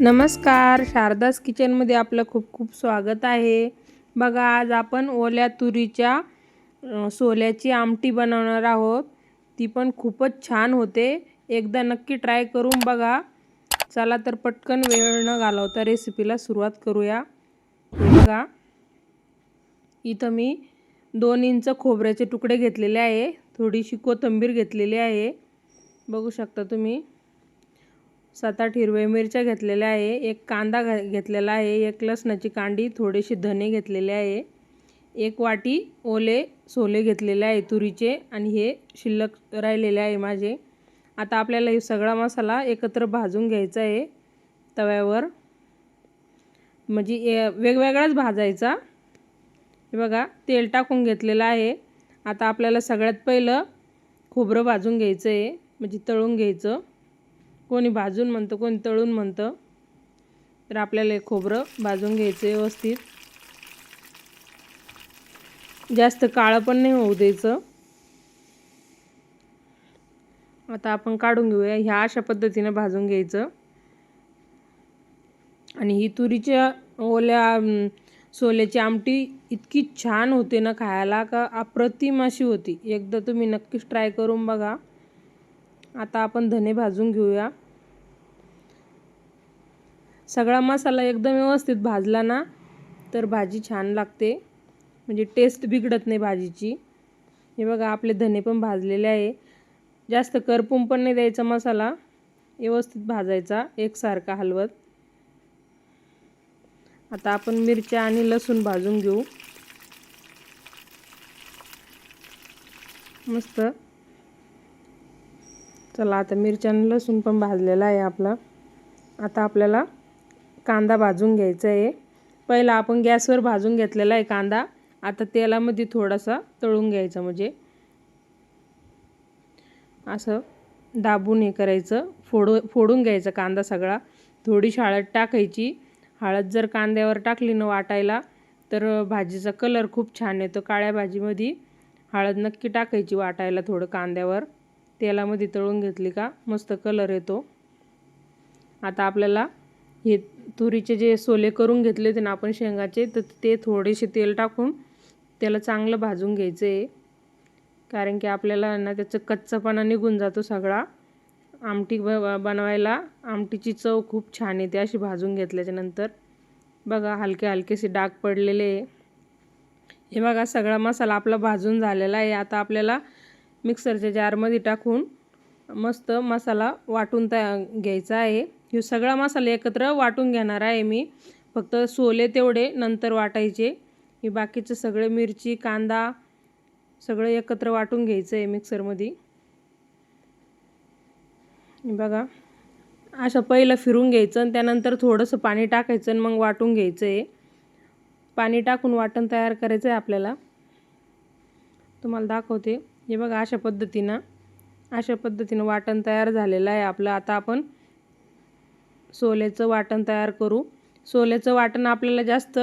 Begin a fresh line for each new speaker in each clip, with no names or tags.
नमस्कार शारदास किचनमध्ये आपलं खूप खूप स्वागत आहे. बघा आज आपण ओल्या तुरीच्या सोल्याची आमटी बनवणार आहोत. ती पण खूपच छान होते. एकदा नक्की ट्राय करून बघा. चला तर पटकन वेळ न घालवता रेसिपीला सुरुवात करूया. बघा इथं मी दोन इंच खोबऱ्याचे तुकडे घेतलेले आहे. थोडीशी कोथिंबीर घेतलेली आहे. बघू शकता तुम्ही. सात आठ हिरव्या मिरच्या घेतलेल्या आहे एक कांदा घा घेतलेला आहे एक लसणाची कांडी थोडेसे धने घेतलेले आहे एक वाटी ओले सोले घेतलेले आहे तुरीचे आणि हे शिल्लक राहिलेले आहे माझे. आता आपल्याला हे सगळा मसाला एकत्र भाजून घ्यायचा आहे तव्यावर. म्हणजे ए- वेगवेगळाच भाजायचा. हे बघा तेल टाकून घेतलेलं आहे. आता आपल्याला सगळ्यात पहिलं खोबरं भाजून घ्यायचं आहे म्हणजे तळून घ्यायचं. कोणी भाजून म्हणतं कोणी तळून म्हणतं तर आपल्याला हे खोबरं भाजून घ्यायचं व्यवस्थित. जास्त काळं पण नाही होऊ द्यायचं. आता आपण काढून घेऊया. ह्या अशा पद्धतीनं भाजून घ्यायचं. आणि ही तुरीच्या ओल्या सोल्याची आमटी इतकी छान होते ना खायला का अप्रतिम अशी होती. एकदा तुम्ही नक्कीच ट्राय करून बघा. आता आपण धने भाजून घेऊया. सगळा मसाला एकदम व्यवस्थित भाजला ना तर भाजी छान लागते. म्हणजे टेस्ट बिघडत नाही भाजीची. हे बघा आपले धने पण भाजलेले आहे. जास्त करपून पण नाही द्यायचा मसाला. व्यवस्थित भाजायचा एकसारखा हलवत. आता आपण मिरच्या आणि लसूण भाजून घेऊ. मस्त. चला आता मिरच्या आणि लसूण पण भाजलेला आहे आपला. आता आपल्याला कांदा भाजून घ्यायचा आहे पहिला आपण गॅसवर भाजून घेतलेला आहे कांदा. आता तेलामध्ये थोडासा तळून घ्यायचा म्हणजे. असं दाबून हे करायचं. फोडू फोडून घ्यायचा कांदा सगळा. थोडीशी हळद टाकायची. हळद जर कांद्यावर टाकली ना वाटायला तर भाजीचा कलर खूप छान येतो. काळ्या भाजीमध्ये हळद नक्की टाकायची वाटायला थोडं कांद्यावर. तेलामध्ये तळून घेतली का मस्त कलर येतो. आता आपल्याला हे तुरीचे जे सोले करून घेतले होते ना आपण शेंगाचे तर ते थोडेसे तेल टाकून त्याला चांगलं भाजून घ्यायचं. आहे कारण की आपल्याला ना त्याचं कच्चापणा निघून जातो सगळा. आमटी ब बनवायला आमटीची चव खूप छान येते अशी भाजून घेतल्याच्यानंतर बघा हलके हलकेसे डाग पडलेले आहे. हे बघा सगळा मसाला आपला भाजून झालेला आहे. आता आपल्याला मिक्सरच्या जारमध्ये टाकून मस्त मसाला वाटून त्या घ्यायचा आहे. हे सगळा मसाला एकत्र वाटून घेणार आहे मी. फक्त सोले तेवढे नंतर वाटायचे. हे बाकीचं सगळे मिरची कांदा सगळं एकत्र वाटून घ्यायचं आहे मिक्सरमध्ये. बघा असं पहिलं फिरून घ्यायचं आणि त्यानंतर थोडंसं पाणी टाकायचं आणि मग वाटून घ्यायचं आहे. पाणी टाकून वाटण तयार करायचं आहे आपल्याला. तुम्हाला दाखवते. हे बघा अशा पद्धतीनं अशा पद्धतीनं वाटण तयार झालेलं आहे आपलं. आता आपण सोल्याचं वाटण तयार करू. सोल्याचं वाटण आपल्याला जास्त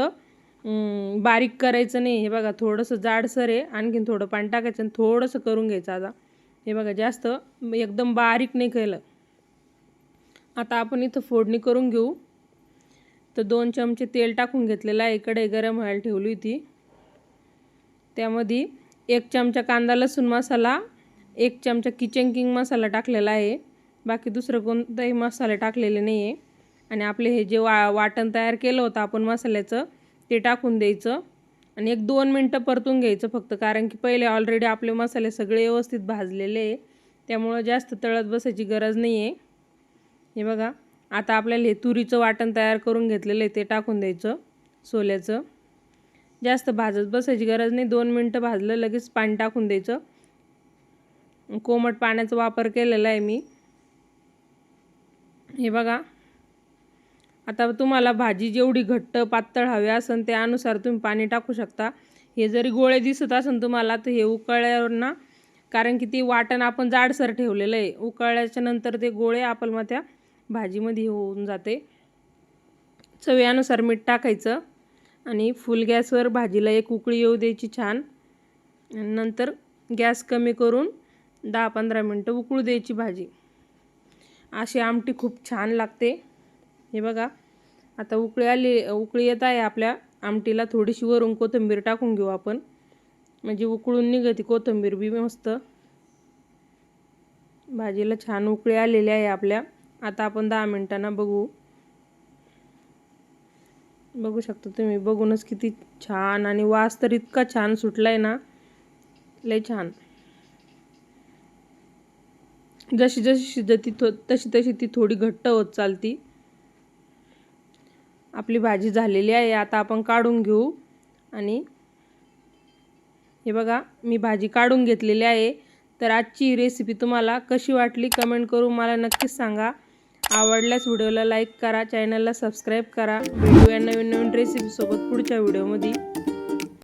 बारीक करायचं नाही. हे बघा थोडंसं जाडसर आहे. आणखीन थोडं पाणी टाकायचं आणि थोडंसं करून घ्यायचं आता. हे बघा जास्त एकदम बारीक नाही केलं. आता आपण इथं फोडणी करून घेऊ. तर दोन चमचे तेल टाकून घेतलेलं आहे. इकडे गरम व्हायला ठेवली होती. त्यामध्ये एक चमचा कांदा लसूण मसाला एक चमचा किचन किंग मसाला टाकलेला आहे. बाकी दुसरं कोणताही मसाले टाकलेले नाही आहे आणि आपले हे जे वा वाटण तयार केलं होतं आपण मसाल्याचं ते टाकून द्यायचं. आणि एक दोन मिनटं परतून घ्यायचं फक्त कारण की पहिले ऑलरेडी आपले मसाले सगळे व्यवस्थित भाजलेले आहे. त्यामुळं जास्त तळत बसायची गरज नाही आहे हे बघा आता आपल्याला हे तुरीचं वाटण तयार करून घेतलेलं आहे ते टाकून द्यायचं सोल्याचं. जास्त भाजत बसायची गरज नाही दोन मिनटं भाजलं लगेच पाणी टाकून द्यायचं. कोमट पाण्याचा वापर केलेला आहे मी. हे बघा. आता तुम्हाला भाजी जेवढी घट्ट पातळ हवी असेल त्यानुसार तुम्ही पाणी टाकू शकता. हे जरी गोळे दिसत असेल तुम्हाला तर हे उकळल्यावर ना कारण की ते वाटण आपण जाडसर ठेवलेलं आहे. उकळल्याच्या नंतर ते गोळे आपण मग त्या भाजीमध्ये होऊन जाते. चवीनुसार मीठ टाकायचं आणि फुल गॅसवर भाजीला एक उकळी येऊ द्यायची छान. नंतर गॅस कमी करून दहा पंधरा मिनटं उकळू द्यायची भाजी. अशी आमटी खूप छान लागते. हे बघा. आता उकळी आली उकळी येत आहे आपल्या आमटीला. थोडीशी वरून कोथिंबीर टाकून घेऊ आपण. म्हणजे उकळून निघते कोथिंबीर बी मस्त. भाजीला छान उकळी आलेली आहे आपल्या. आता आपण दहा मिनटांना बघू. बघू शकता तुम्ही बघूनच किती छान आणि वास तर इतका छान सुटला आहे ना. लय छान. जशी जशी शिजती थो तशी तशी ती थोडी घट्ट होत चालती. आपली भाजी झालेली आहे आता आपण काढून घेऊ. आणि हे बघा मी भाजी काढून घेतलेली आहे. तर आजची रेसिपी तुम्हाला कशी वाटली कमेंट करून मला नक्कीच सांगा. आवडल्यास व्हिडिओला लाईक करा चॅनलला सबस्क्राईब करा. भेटूया नवीन नवीन रेसिपीसोबत पुढच्या व्हिडिओमध्ये